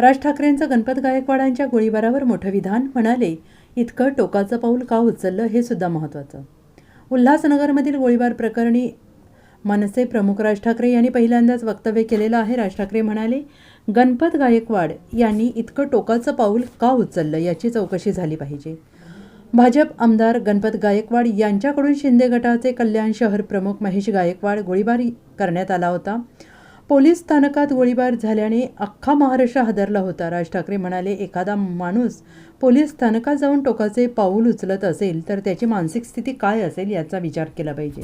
राज ठाकरेंचं गणपत गायकवाडांच्या गोळीबारावर मोठं विधान म्हणाले. इतकं टोकाचं पाऊल का उचललं हे सुद्धा महत्त्वाचं उल्हासनगरमधील गोळीबार प्रकरणी मनसे प्रमुख राज ठाकरे यांनी पहिल्यांदाच वक्तव्य केलेलं आहे. राज ठाकरे म्हणाले गणपत गायकवाड यांनी इतकं टोकाचं पाऊल का उचललं याची चौकशी झाली पाहिजे. भाजप आमदार गणपत गायकवाड यांच्याकडून शिंदे गटाचे कल्याण शहर प्रमुख महेश गायकवाड गोळीबार करण्यात आला होता. पोलीस स्थानकात गोळीबार झाल्याने अख्खा महाराष्ट्र हादरला होता. राज ठाकरे म्हणाले एखादा माणूस पोलीस स्थानकात जाऊन टोकाचे पाऊल उचलत असेल तर त्याची मानसिक स्थिती काय असेल याचा विचार केला पाहिजे.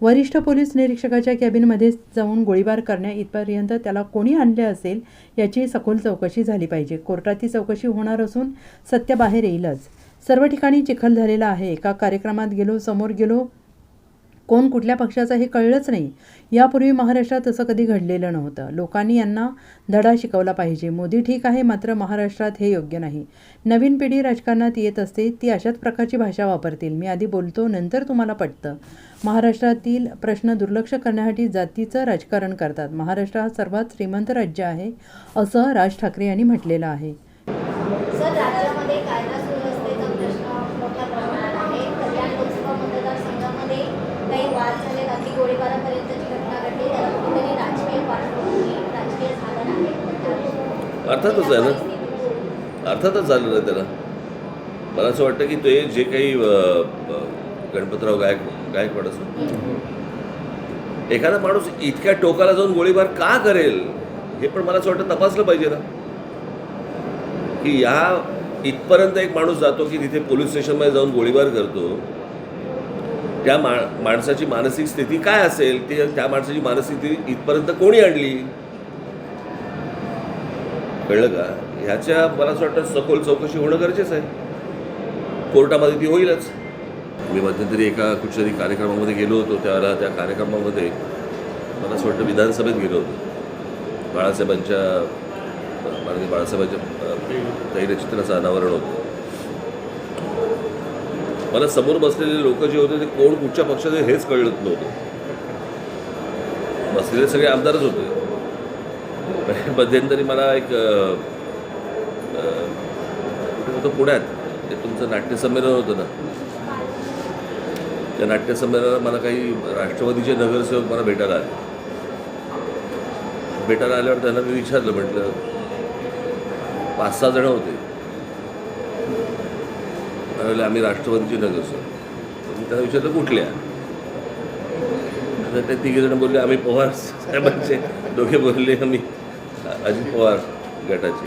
वरिष्ठ पोलीस निरीक्षकाच्या कॅबिनमध्ये जाऊन गोळीबार करण्या इथपर्यंत त्याला कोणी आणले असेल याची सखोल चौकशी झाली पाहिजे. कोर्टात ती चौकशी होणार असून सत्य बाहेर येईलच. सर्व ठिकाणी चिखल झालेला आहे. एका कार्यक्रमात गेलो समोर गेलो कोण कुठल्या पक्षाचा हे कळलंच नाही. यापूर्वी महाराष्ट्रात असं कधी घडलेलं नव्हतं. लोकांनी यांना धडा शिकवला पाहिजे. मोदी ठीक आहे मात्र महाराष्ट्रात हे योग्य नाही. नवीन पिढी राजकारणात येत असते ती अशाच प्रकारची भाषा वापरतील. मी आधी बोलतो नंतर तुम्हाला पटतं. महाराष्ट्रातील प्रश्न दुर्लक्ष करण्यासाठी जातीचं राजकारण करतात. महाराष्ट्र हा सर्वात श्रीमंत राज्य आहे असं राज ठाकरे यांनी म्हटलेलं आहे. राज्यामध्ये कायदा सुव्यवस्थेचा प्रश्न मोठ्या प्रमाणात आहे. लोकसभा मतदारसंघामध्ये काही वाद झाले अगदी गोळीबारापर्यंतची घटना घडली. त्याला कुठेतरी राजकीय राजकीय अर्थातच आहे ना? अर्थातच झालं ना त्याला. मला असं वाटतं की ते जे काही गणपतराव गायक गायकवाड असो. एखादा माणूस इतक्या टोकाला जाऊन गोळीबार का करेल? हे पण मला असं वाटतं तपासलं पाहिजे ना. की या इथपर्यंत एक माणूस जातो की तिथे पोलीस स्टेशनमध्ये जाऊन गोळीबार करतो. त्या मा माणसाची मानसिक स्थिती काय असेल ते त्या माणसाची मानसिक स्थिती इथपर्यंत कोणी आणली? कळलं का? ह्याच्या मला असं वाटतं सखोल चौकशी होणं गरजेचं आहे. कोर्टामध्ये ती होईलच. मी मध्यंतरी एका कुठच्या तरी कार्यक्रमामध्ये गेलो होतो त्यावेळेला त्या कार्यक्रमामध्ये. मला असं वाटतं विधानसभेत गेलो होतो. बाळासाहेबांच्या माननीय बाळासाहेबांच्या तैलचित्राचं अनावरण होतं. मला समोर बसलेले लोक जे होते ते कोण कुठच्या पक्षाचे हेच कळत नव्हतं. बसलेले सगळे आमदारच होते. मध्यंतरी मला एक कुठे होतं पुण्यात. ते तुमचं नाट्यसंमेलन होतं ना. त्या नाट्यसंमेलनाला मला काही राष्ट्रवादीचे नगरसेवक मला भेटायला आले. भेटायला आल्यावर त्यांना मी विचारलं म्हटलं पाच सहा जण होते. म्हणाले आम्ही राष्ट्रवादीचे नगरसेवक तर मी त्यांना विचारलं कुठल्या ते तिघे जण बोलले आम्ही पवार साहेबांचे. दोघे बोलले आम्ही अजित पवार गटाचे.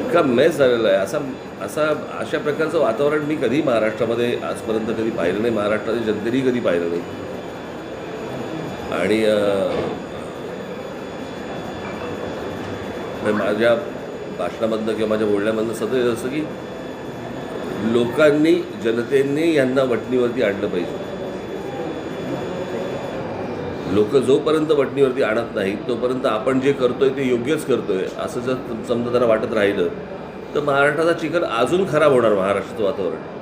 इतका मेस झालेला आहे. असा असा अशा प्रकारचं वातावरण मी कधी महाराष्ट्रामध्ये आजपर्यंत कधी पाहिलं नाही. महाराष्ट्राच्या जनतेने कधी पाहिलं नाही. आणि माझ्या भाषणामधनं किंवा माझ्या बोलण्यामधनं सतत येत असतं की लोकांनी जनतेने यांना वटणीवरती आणलं पाहिजे. लोक जोपर्यंत वटणीवरती आणत नाहीत तोपर्यंत आपण जे करतोय ते योग्यच करतोय असं जर समजा जरा वाटत राहिलं तर महाराष्ट्राचा चिखल अजून खराब होणार महाराष्ट्राचं वातावरण.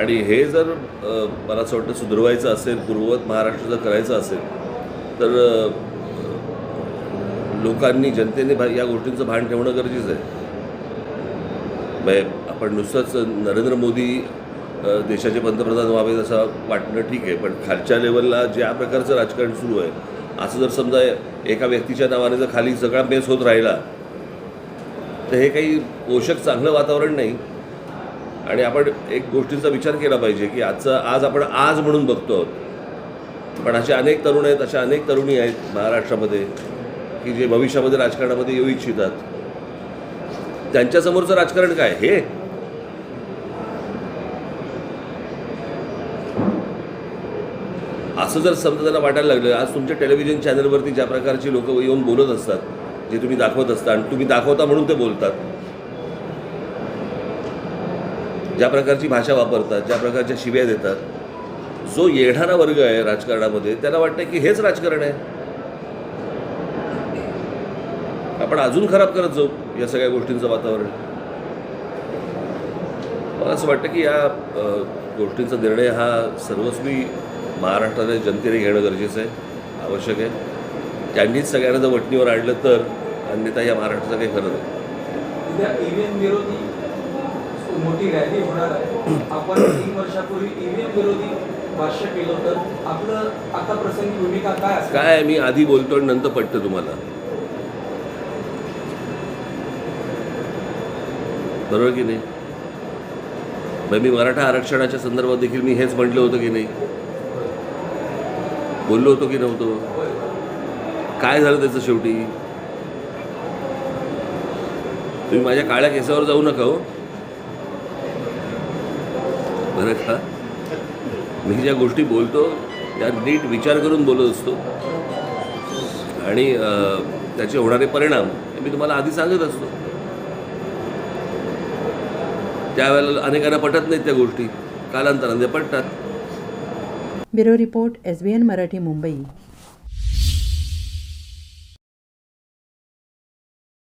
आणि हे जर मला असं वाटतं सुधरवायचं असेल पूर्ववत महाराष्ट्र जर करायचं असेल तर लोकांनी जनतेने भा या गोष्टींचं भान ठेवणं गरजेचं आहे. म्हणजे आपण नुसतंच नरेंद्र मोदी देशाचे पंतप्रधान व्हावेत असं वाटणं ठीक आहे पण खालच्या लेवलला ज्या प्रकारचं राजकारण सुरू आहे असं जर समजा एका व्यक्तीच्या नावाने जर खाली सगळा बेस होत राहिला तर हे काही पोषक चांगलं वातावरण नाही. आणि आपण एक गोष्टीचा विचार केला पाहिजे की आजचा आज आपण आज म्हणून बघतो आहोत पण असे अनेक तरुण आहेत अशा अनेक तरुणी आहेत महाराष्ट्रामध्ये. की जे भविष्यामध्ये राजकारणामध्ये येऊ इच्छितात. त्यांच्यासमोरचं राजकारण काय? हे? असं जर समजा त्यांना वाटायला लागलं आज तुमच्या टेलिव्हिजन चॅनलवरती ज्या प्रकारची लोक येऊन बोलत असतात जे तुम्ही दाखवत असता आणि तुम्ही दाखवता म्हणून ते बोलतात. ज्या प्रकारची भाषा वापरतात ज्या प्रकारच्या शिव्या देतात. जो येणारा वर्ग आहे राजकारणामध्ये त्याला वाटतं की हेच राजकारण आहे. आपण अजून खराब करत जाऊ या सगळ्या गोष्टींचं वातावरण. मला असं वाटतं की या गोष्टींचा निर्णय हा सर्वस्वी महाराष्ट्राच्या जनतेने घेणं गरजेचं आहे आवश्यक आहे. त्यांनीच सगळ्यांना जर वटणीवर आणलं तर अन्यथा या महाराष्ट्राचं काही खरं नाही. विरोधी मोठी रॅली होणार आहे. आपण तीन वर्षापूर्वी ईव्हीएम विरोधी भाष्य केलं तर आपलं आता प्रसंगी भूमिका काय काय मी आधी बोलतो आणि नंतर पटतं तुम्हाला. बरोबर की नाही? मग मी मराठा आरक्षणाच्या संदर्भात देखील मी हेच म्हटलं होतं की नाही? बोललो होतो की नव्हतो? काय झालं त्याचं शेवटी? तुम्ही माझ्या काळ्या केसावर जाऊ नका हो. बरं का? मी ज्या गोष्टी बोलतो त्या नीट विचार करून बोलत असतो. आणि त्याचे होणारे परिणाम मी तुम्हाला आधी सांगत असतो. त्यावेळेला अनेकांना पटत नाहीत त्या गोष्टी. कालांतराने पटतात. Bureau report S B N Marathi Mumbai.